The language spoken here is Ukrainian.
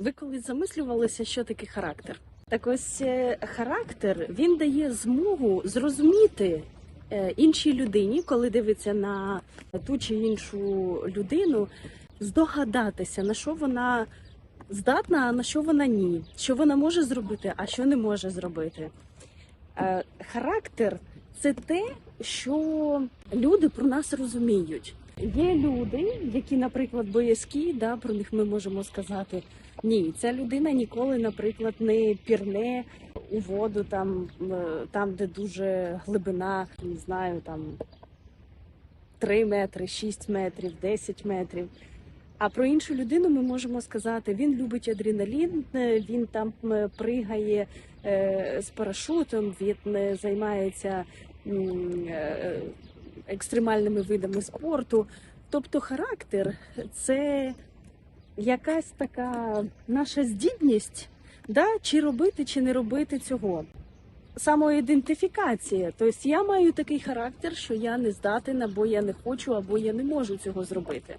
Ви колись замислювалися, що таке характер? Так ось е, характер він дає змогу зрозуміти е, іншій людині, коли дивиться на ту чи іншу людину, здогадатися, на що вона здатна, а на що вона ні, що вона може зробити, а що не може зробити. Е, Характер це те, що люди про нас розуміють. Є люди, які, наприклад, боязкі, да, про них ми можемо сказати. Ні, ця людина ніколи, наприклад, не пірне у воду там, е, там де дуже глибина, не знаю, там 3 метри, 6 метрів, 10 метрів. А про іншу людину ми можемо сказати, він любить адреналін, е, він там е, пригає з парашутом, він займається екстремальними видами спорту. Тобто характер це якась така наша здібність, да, чи робити, чи не робити цього. Самоідентифікація. Тобто я маю такий характер, що я не здатен, або я не хочу, або я не можу цього зробити.